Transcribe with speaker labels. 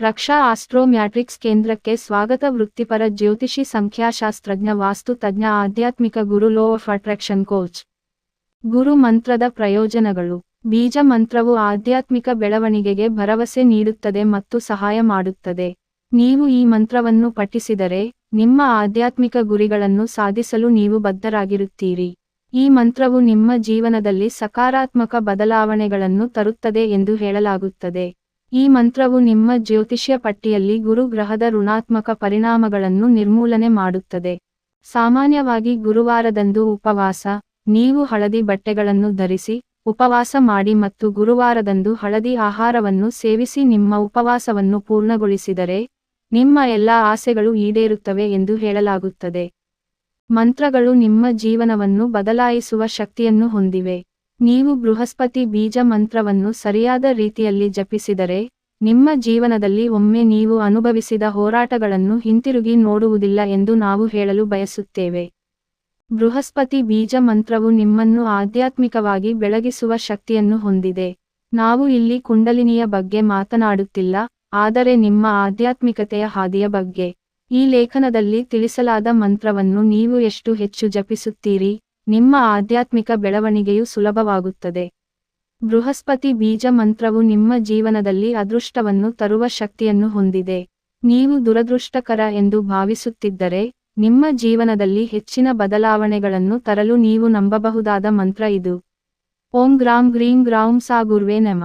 Speaker 1: ರಕ್ಷಾ ಆಸ್ಟ್ರೋಮ್ಯಾಟ್ರಿಕ್ಸ್ ಕೇಂದ್ರಕ್ಕೆ ಸ್ವಾಗತ. ವೃತ್ತಿಪರ ಜ್ಯೋತಿಷಿ ಸಂಖ್ಯಾಶಾಸ್ತ್ರಜ್ಞ, ವಾಸ್ತು ತಜ್ಞ, ಆಧ್ಯಾತ್ಮಿಕ ಗುರು, ಲೋ ಆಫ್ ಅಟ್ರಾಕ್ಷನ್ ಕೋಚ್. ಗುರು ಮಂತ್ರದ ಪ್ರಯೋಜನಗಳು. ಬೀಜ ಮಂತ್ರವು ಆಧ್ಯಾತ್ಮಿಕ ಬೆಳವಣಿಗೆಗೆ ಭರವಸೆ ನೀಡುತ್ತದೆ ಮತ್ತು ಸಹಾಯ ಮಾಡುತ್ತದೆ. ನೀವು ಈ ಮಂತ್ರವನ್ನು ಪಠಿಸಿದರೆ, ನಿಮ್ಮ ಆಧ್ಯಾತ್ಮಿಕ ಗುರಿಗಳನ್ನು ಸಾಧಿಸಲು ನೀವು ಬದ್ಧರಾಗಿರುತ್ತೀರಿ. ಈ ಮಂತ್ರವು ನಿಮ್ಮ ಜೀವನದಲ್ಲಿ ಸಕಾರಾತ್ಮಕ ಬದಲಾವಣೆಗಳನ್ನು ತರುತ್ತದೆ ಎಂದು ಹೇಳಲಾಗುತ್ತದೆ. ಈ ಮಂತ್ರವು ನಿಮ್ಮ ಜ್ಯೋತಿಷ್ಯ ಪಟ್ಟಿಯಲ್ಲಿ ಗುರು ಗ್ರಹದ ಋಣಾತ್ಮಕ ಪರಿಣಾಮಗಳನ್ನು ನಿರ್ಮೂಲನೆ ಮಾಡುತ್ತದೆ. ಸಾಮಾನ್ಯವಾಗಿ ಗುರುವಾರದಂದು ಉಪವಾಸ, ನೀವು ಹಳದಿ ಬಟ್ಟೆಗಳನ್ನು ಧರಿಸಿ, ಉಪವಾಸ ಮಾಡಿ ಮತ್ತು ಗುರುವಾರದಂದು ಹಳದಿ ಆಹಾರವನ್ನು ಸೇವಿಸಿ ನಿಮ್ಮ ಉಪವಾಸವನ್ನು ಪೂರ್ಣಗೊಳಿಸಿದರೆ, ನಿಮ್ಮ ಎಲ್ಲಾ ಆಸೆಗಳು ಈಡೇರುತ್ತವೆ ಎಂದು ಹೇಳಲಾಗುತ್ತದೆ. ಮಂತ್ರಗಳು ನಿಮ್ಮ ಜೀವನವನ್ನು ಬದಲಾಯಿಸುವ ಶಕ್ತಿಯನ್ನು ಹೊಂದಿವೆ. ನೀವು ಬೃಹಸ್ಪತಿ ಬೀಜ ಮಂತ್ರವನ್ನು ಸರಿಯಾದ ರೀತಿಯಲ್ಲಿ ಜಪಿಸಿದರೆ, ನಿಮ್ಮ ಜೀವನದಲ್ಲಿ ಒಮ್ಮೆ ನೀವು ಅನುಭವಿಸಿದ ಹೋರಾಟಗಳನ್ನು ಹಿಂತಿರುಗಿ ನೋಡುವುದಿಲ್ಲ ಎಂದು ನಾವು ಹೇಳಲು ಬಯಸುತ್ತೇವೆ. ಬೃಹಸ್ಪತಿ ಬೀಜ ಮಂತ್ರವು ನಿಮ್ಮನ್ನು ಆಧ್ಯಾತ್ಮಿಕವಾಗಿ ಬೆಳಗಿಸುವ ಶಕ್ತಿಯನ್ನು ಹೊಂದಿದೆ. ನಾವು ಇಲ್ಲಿ ಕುಂಡಲಿನಿಯ ಬಗ್ಗೆ ಮಾತನಾಡುತ್ತಿಲ್ಲ, ಆದರೆ ನಿಮ್ಮ ಆಧ್ಯಾತ್ಮಿಕತೆಯ ಹಾದಿಯ ಬಗ್ಗೆ. ಈ ಲೇಖನದಲ್ಲಿ ತಿಳಿಸಲಾದ ಮಂತ್ರವನ್ನು ನೀವು ಎಷ್ಟು ಹೆಚ್ಚು ಜಪಿಸುತ್ತೀರಿ? ನಿಮ್ಮ ಆಧ್ಯಾತ್ಮಿಕ ಬೆಳವಣಿಗೆಯು ಸುಲಭವಾಗುತ್ತದೆ. ಬೃಹಸ್ಪತಿ ಬೀಜ ಮಂತ್ರವು ನಿಮ್ಮ ಜೀವನದಲ್ಲಿ ಅದೃಷ್ಟವನ್ನು ತರುವ ಶಕ್ತಿಯನ್ನು ಹೊಂದಿದೆ. ನೀವು ದುರದೃಷ್ಟಕರ ಎಂದು ಭಾವಿಸುತ್ತಿದ್ದರೆ, ನಿಮ್ಮ ಜೀವನದಲ್ಲಿ ಹೆಚ್ಚಿನ ಬದಲಾವಣೆಗಳನ್ನು ತರಲು ನೀವು ನಂಬಬಹುದಾದ ಮಂತ್ರ ಇದು. ಓಂ ಗ್ರಾಂ ಗ್ರೀಂ ಗ್ರಾಂ ಸಾ ಗುರ್ವೇ ನಮ.